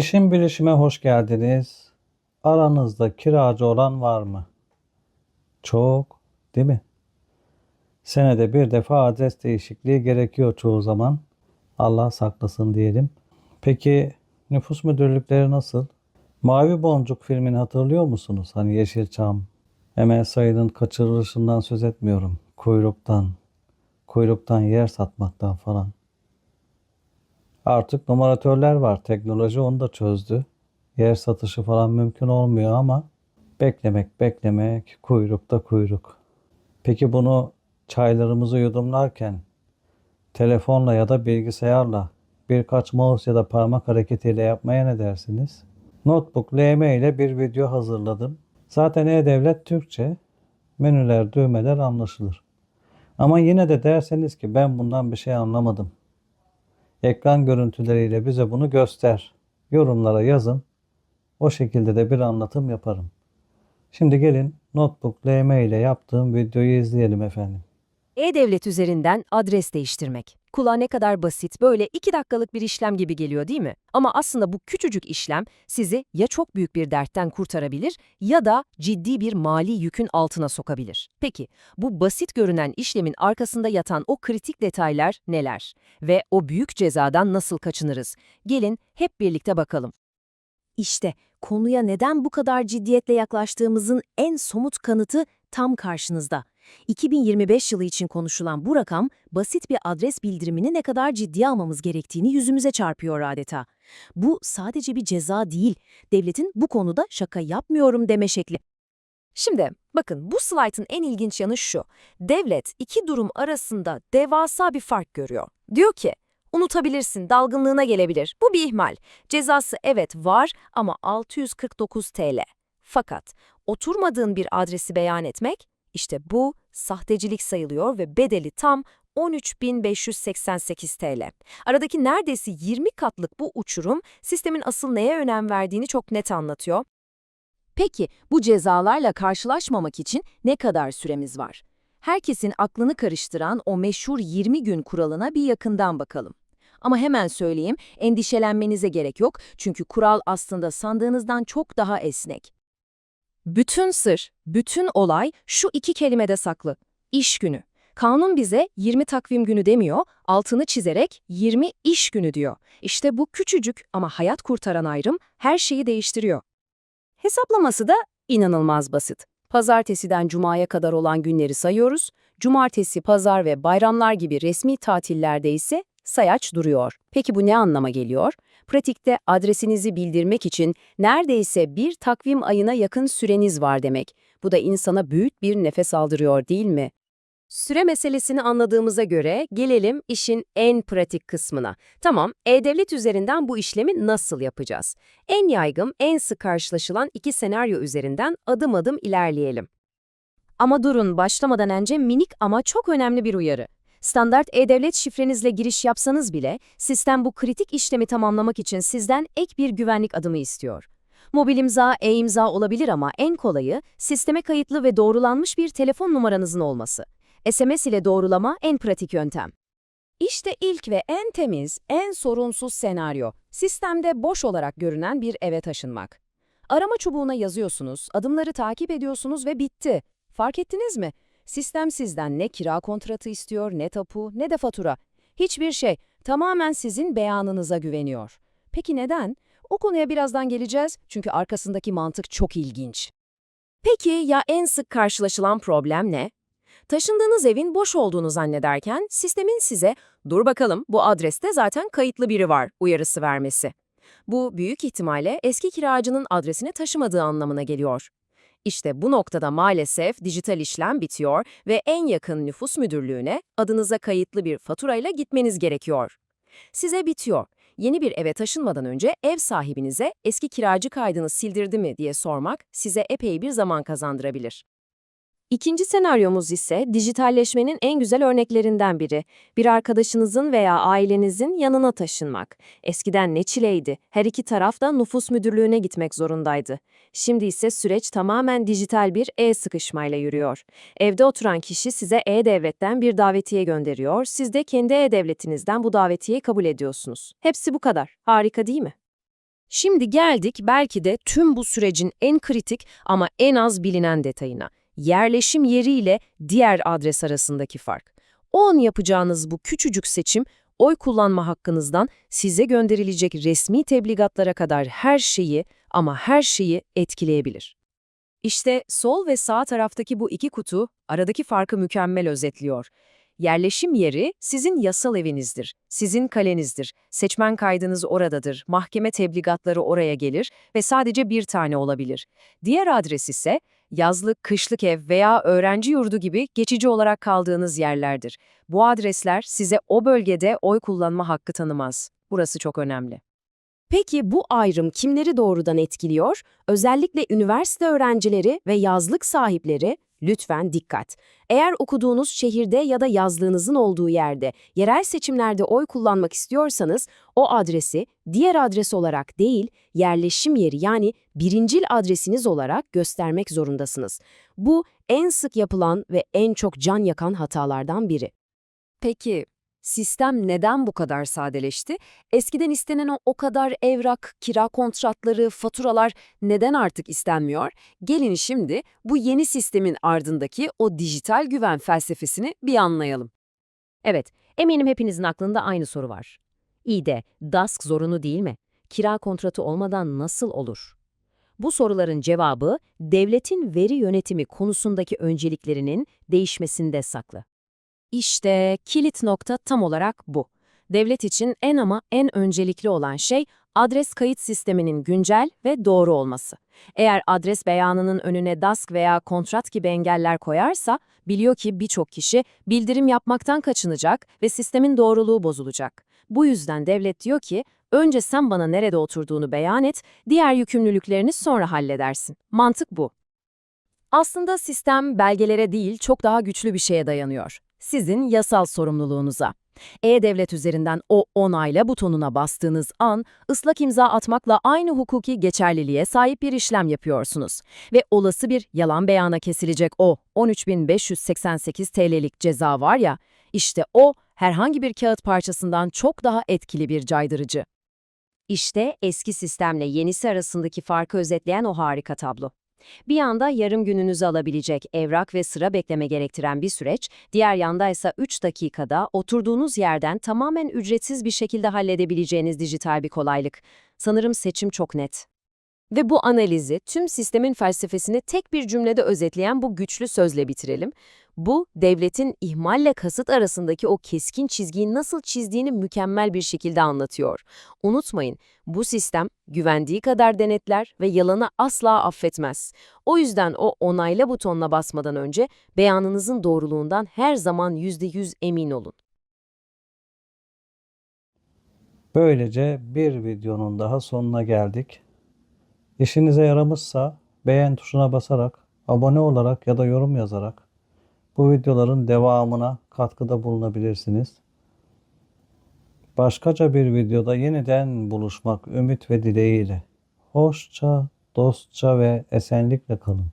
İşin bilişime hoş geldiniz. Aranızda kiracı olan var mı? Çok, değil mi? Senede bir defa adres değişikliği gerekiyor çoğu zaman. Allah saklasın diyelim. Peki nüfus müdürlükleri nasıl? Mavi Boncuk filmini hatırlıyor musunuz? Hani Yeşilçam. Emel Sayın'ın kaçırılışından söz etmiyorum. Kuyruktan, kuyruktan yer satmaktan falan. Artık numaratörler var. Teknoloji onu da çözdü. Yer satışı falan mümkün olmuyor ama beklemek beklemek kuyrukta kuyruk. Peki bunu çaylarımızı yudumlarken telefonla ya da bilgisayarla birkaç mouse ya da parmak hareketiyle yapmaya ne dersiniz? Notebook LM ile bir video hazırladım. Zaten E-Devlet Türkçe. Menüler, düğmeler anlaşılır. Ama yine de derseniz ki ben bundan bir şey anlamadım. Ekran görüntüleriyle bize bunu göster. Yorumlara yazın. O şekilde de bir anlatım yaparım. Şimdi gelin Notebook LM ile yaptığım videoyu izleyelim efendim. E-Devlet üzerinden adres değiştirmek. Kulağa ne kadar basit, böyle 2 dakikalık bir işlem gibi geliyor değil mi? Ama aslında bu küçücük işlem sizi ya çok büyük bir dertten kurtarabilir ya da ciddi bir mali yükün altına sokabilir. Peki, bu basit görünen işlemin arkasında yatan o kritik detaylar neler? Ve o büyük cezadan nasıl kaçınırız? Gelin hep birlikte bakalım. İşte konuya neden bu kadar ciddiyetle yaklaştığımızın en somut kanıtı tam karşınızda. 2025 yılı için konuşulan bu rakam, basit bir adres bildirimini ne kadar ciddiye almamız gerektiğini yüzümüze çarpıyor adeta. Bu sadece bir ceza değil, devletin bu konuda şaka yapmıyorum deme şekli. Şimdi bakın bu slaytın en ilginç yanı şu. Devlet iki durum arasında devasa bir fark görüyor. Diyor ki, unutabilirsin, dalgınlığına gelebilir. Bu bir ihmal. Cezası evet var ama 649 TL. Fakat oturmadığın bir adresi beyan etmek, işte bu sahtecilik sayılıyor ve bedeli tam 13.588 TL. Aradaki neredeyse 20 katlık bu uçurum sistemin asıl neye önem verdiğini çok net anlatıyor. Peki bu cezalarla karşılaşmamak için ne kadar süremiz var? Herkesin aklını karıştıran o meşhur 20 gün kuralına bir yakından bakalım. Ama hemen söyleyeyim, endişelenmenize gerek yok çünkü kural aslında sandığınızdan çok daha esnek. Bütün sır, bütün olay şu iki kelimede saklı. İş günü. Kanun bize 20 takvim günü demiyor, altını çizerek 20 iş günü diyor. İşte bu küçücük ama hayat kurtaran ayrım her şeyi değiştiriyor. Hesaplaması da inanılmaz basit. Pazartesiden cumaya kadar olan günleri sayıyoruz. Cumartesi, pazar ve bayramlar gibi resmi tatillerde ise sayaç duruyor. Peki bu ne anlama geliyor? Pratikte adresinizi bildirmek için neredeyse bir takvim ayına yakın süreniz var demek. Bu da insana büyük bir nefes aldırıyor değil mi? Süre meselesini anladığımıza göre gelelim işin en pratik kısmına. Tamam, E-Devlet üzerinden bu işlemi nasıl yapacağız? En yaygın, en sık karşılaşılan iki senaryo üzerinden adım adım ilerleyelim. Ama durun, başlamadan önce minik ama çok önemli bir uyarı. Standart e-devlet şifrenizle giriş yapsanız bile sistem bu kritik işlemi tamamlamak için sizden ek bir güvenlik adımı istiyor. Mobil imza, e-imza olabilir ama en kolayı sisteme kayıtlı ve doğrulanmış bir telefon numaranızın olması. SMS ile doğrulama en pratik yöntem. İşte ilk ve en temiz, en sorunsuz senaryo, sistemde boş olarak görünen bir eve taşınmak. Arama çubuğuna yazıyorsunuz, adımları takip ediyorsunuz ve bitti. Fark ettiniz mi? Sistem sizden ne kira kontratı istiyor, ne tapu, ne de fatura. Hiçbir şey. Tamamen sizin beyanınıza güveniyor. Peki neden? O konuya birazdan geleceğiz çünkü arkasındaki mantık çok ilginç. Peki ya en sık karşılaşılan problem ne? Taşındığınız evin boş olduğunu zannederken sistemin size ''dur bakalım bu adreste zaten kayıtlı biri var'' uyarısı vermesi. Bu büyük ihtimalle eski kiracının adresine taşımadığı anlamına geliyor. İşte bu noktada maalesef dijital işlem bitiyor ve en yakın nüfus müdürlüğüne adınıza kayıtlı bir faturayla gitmeniz gerekiyor. Size bitiyor. Yeni bir eve taşınmadan önce ev sahibinize eski kiracı kaydını sildirdi mi diye sormak size epey bir zaman kazandırabilir. İkinci senaryomuz ise dijitalleşmenin en güzel örneklerinden biri. Bir arkadaşınızın veya ailenizin yanına taşınmak. Eskiden ne çileydi. Her iki taraf da nüfus müdürlüğüne gitmek zorundaydı. Şimdi ise süreç tamamen dijital bir e-sıkışmayla yürüyor. Evde oturan kişi size e-devletten bir davetiye gönderiyor. Siz de kendi e-devletinizden bu davetiyeyi kabul ediyorsunuz. Hepsi bu kadar. Harika değil mi? Şimdi geldik belki de tüm bu sürecin en kritik ama en az bilinen detayına. Yerleşim yeriyle diğer adres arasındaki fark. O an yapacağınız bu küçücük seçim, oy kullanma hakkınızdan size gönderilecek resmi tebligatlara kadar her şeyi ama her şeyi etkileyebilir. İşte sol ve sağ taraftaki bu iki kutu aradaki farkı mükemmel özetliyor. Yerleşim yeri sizin yasal evinizdir, sizin kalenizdir, seçmen kaydınız oradadır, mahkeme tebligatları oraya gelir ve sadece bir tane olabilir. Diğer adres ise yazlık, kışlık ev veya öğrenci yurdu gibi geçici olarak kaldığınız yerlerdir. Bu adresler size o bölgede oy kullanma hakkı tanımaz. Burası çok önemli. Peki bu ayrım kimleri doğrudan etkiliyor? Özellikle üniversite öğrencileri ve yazlık sahipleri lütfen dikkat. Eğer okuduğunuz şehirde ya da yazlığınızın olduğu yerde yerel seçimlerde oy kullanmak istiyorsanız o adresi diğer adres olarak değil yerleşim yeri yani birincil adresiniz olarak göstermek zorundasınız. Bu en sık yapılan ve en çok can yakan hatalardan biri. Peki sistem neden bu kadar sadeleşti? Eskiden istenen o, o kadar evrak, kira kontratları, faturalar neden artık istenmiyor? Gelin şimdi bu yeni sistemin ardındaki o dijital güven felsefesini bir anlayalım. Evet, eminim hepinizin aklında aynı soru var. İyi de DASK zorunlu değil mi? Kira kontratı olmadan nasıl olur? Bu soruların cevabı devletin veri yönetimi konusundaki önceliklerinin değişmesinde saklı. İşte kilit nokta tam olarak bu. Devlet için en ama en öncelikli olan şey adres kayıt sisteminin güncel ve doğru olması. Eğer adres beyanının önüne DASK veya kontrat gibi engeller koyarsa biliyor ki birçok kişi bildirim yapmaktan kaçınacak ve sistemin doğruluğu bozulacak. Bu yüzden devlet diyor ki önce sen bana nerede oturduğunu beyan et, diğer yükümlülüklerini sonra halledersin. Mantık bu. Aslında sistem belgelere değil çok daha güçlü bir şeye dayanıyor. Sizin yasal sorumluluğunuza. E-Devlet üzerinden o onayla butonuna bastığınız an ıslak imza atmakla aynı hukuki geçerliliğe sahip bir işlem yapıyorsunuz. Ve olası bir yalan beyana kesilecek o 13.588 TL'lik ceza var ya, işte o herhangi bir kağıt parçasından çok daha etkili bir caydırıcı. İşte eski sistemle yenisi arasındaki farkı özetleyen o harika tablo. Bir yanda yarım gününüzü alabilecek evrak ve sıra bekleme gerektiren bir süreç, diğer yanda ise 3 dakikada oturduğunuz yerden tamamen ücretsiz bir şekilde halledebileceğiniz dijital bir kolaylık. Sanırım seçim çok net. Ve bu analizi, tüm sistemin felsefesini tek bir cümlede özetleyen bu güçlü sözle bitirelim. Bu, devletin ihmalle kasıt arasındaki o keskin çizgiyi nasıl çizdiğini mükemmel bir şekilde anlatıyor. Unutmayın, bu sistem güvendiği kadar denetler ve yalanı asla affetmez. O yüzden o onayla butonuna basmadan önce beyanınızın doğruluğundan her zaman %100 emin olun. Böylece bir videonun daha sonuna geldik. İşinize yaramışsa beğen tuşuna basarak, abone olarak ya da yorum yazarak bu videoların devamına katkıda bulunabilirsiniz. Başkaca bir videoda yeniden buluşmak ümit ve dileğiyle. Hoşça, dostça ve esenlikle kalın.